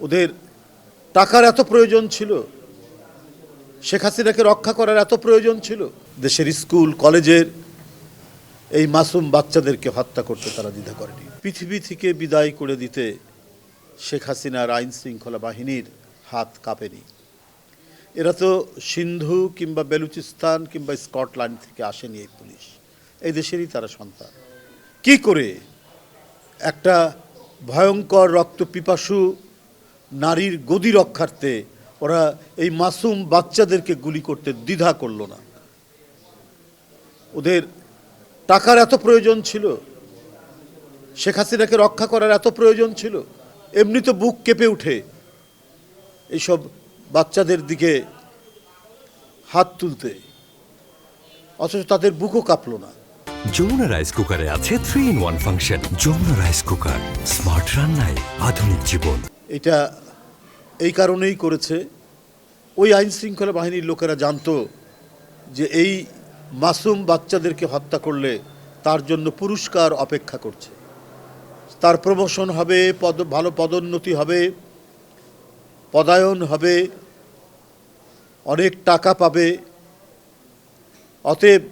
ওদের টাকার এত প্রয়োজন ছিল, শেখ হাসিনাকে রক্ষা করার এত প্রয়োজন ছিল, দেশের স্কুল, কলেজের এই মাসুম বাচ্চাদেরকে হত্যা করতে তারা দ্বিধা করেনি। পৃথিবী থেকে বিদায় করে দিতে শেখ হাসিনার আইন শৃঙ্খলা বাহিনীর হাত কাঁপেনি। এরা তো সিন্ধু কিংবা বেলুচিস্তান কিংবা স্কটল্যান্ড থেকে আসেনি এই পুলিশ। এই দেশেরই তারা সন্তান। কি করে একটা ভয়ঙ্কর রক্ত পিপাসু নারীর গদি রক্ষার্থে ওরা এই মাসুম বাচ্চাদেরকে গুলি করতে দ্বিধা করল না। ওদের টাকার এত প্রয়োজন ছিল, শেখ হাসিনাকে রক্ষা করার এত প্রয়োজন ছিল, এমনি তো বুক কেঁপে উঠে এইসব বাচ্চাদের দিকে হাত তুলতে। অথচ তাদের বুকও কাঁপলো না। যমুনা রাইস কুকারে আছে three in one function Jamuna rice cooker smart রান্নায় আধুনিক জীবন। এটা এই কারণেই করেছে। ওই আইন শৃঙ্খলা বাহিনীর লোকেরা জানতো যে এই মাসুম বাচ্চাদেরকে হত্যা করলে তার জন্য পুরস্কার অপেক্ষা করছে। তার প্রমোশন হবে, পদ, ভালো পদোন্নতি হবে, পদায়ন হবে, অনেক টাকা পাবে। অতএব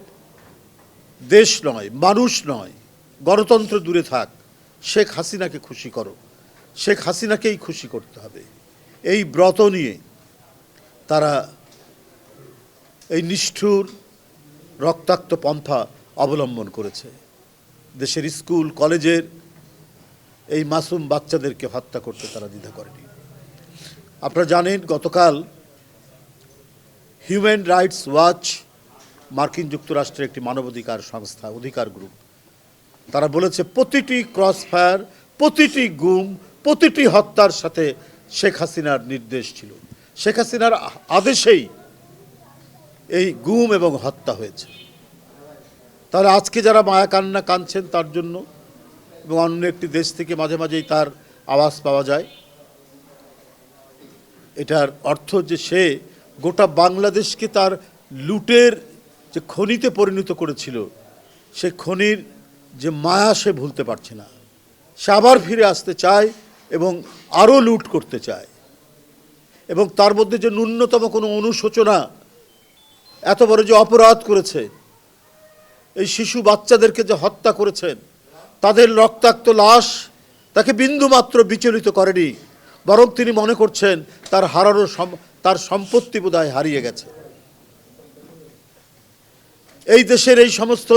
দেশ নয়, মানুষ নয়, গণতন্ত্র দূরে থাক, শেখ হাসিনাকে খুশি করো। শেখ হাসিনাকেই খুশি করতে হবে। এই ব্রত নিয়ে তারা এই নিষ্ঠুর রক্তাক্ত পন্থা অবলম্বন করেছে। দেশের স্কুল, কলেজের এই মাসুম বাচ্চাদেরকে হত্যা করতে তারা দ্বিধা করেনি। আপনারা জানেন, গতকাল হিউম্যান রাইটস ওয়াচ মার্কিন যুক্তরাষ্ট্রের একটি মানবাধিকার সংস্থা, অধিকার গ্রুপ, তারা বলেছে, প্রতিটি ক্রস ফায়ার প্রতিটি গুম প্রতিটি হত্যার সাথে শেখ হাসিনার নির্দেশ ছিল। শেখ হাসিনার আদেশেই এই গুম এবং হত্যা হয়েছে। তাহলে আজকে যারা মায়া কান্না কাঁদছেন, তার জন্য এবং অন্য একটি দেশ থেকে মাঝে মাঝেই তার আওয়াজ পাওয়া যায়। এটার অর্থ যে সে গোটা বাংলাদেশকে তার লুটের যে খনিতে পরিণত করেছিল, সে খনির যে মায়া সে ভুলতে পারছে না। সে আবার ফিরে আসতে চায় এবং আরও লুট করতে চায়। এবং তার মধ্যে যে ন্যূনতম কোনো অনুশোচনা, এত বড় যে অপরাধ করেছে, এই শিশু বাচ্চাদেরকে যে হত্যা করেছেন, তাদের রক্তাক্ত লাশ তাকে বিন্দুমাত্র বিচলিত করেনি, বরং তিনি মনে করছেন তার হারানো তার সম্পত্তি বোধহয় হারিয়ে গেছে। এই দেশের এই সমস্ত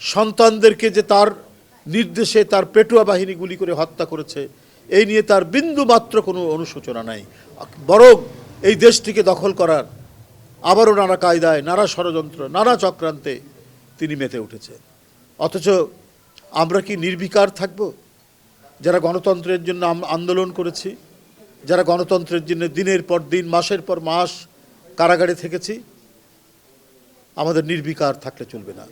সন্তানদেরকে যে তার নির্দেশে তার পেটুয়া বাহিনী গুলি করে হত্যা করেছে। এই নিয়ে তার বিন্দু মাত্র কোনো অনুশোচনা নাই। বরং এই দেশটিকে দখল করার আবারও নানা কায়দায়, নানা ষড়যন্ত্র, নানা চক্রান্তে তিনি মেতে উঠেছে। অথচ আমরা কি নির্বিকার থাকব? যারা গণতন্ত্রের জন্য আন্দোলন করেছি, যারা গণতন্ত্রের জন্য দিনের পর দিন, মাসের পর মাস কারাগারে থেকেছি, আমাদের নির্বিকার থাকলে চলবে না।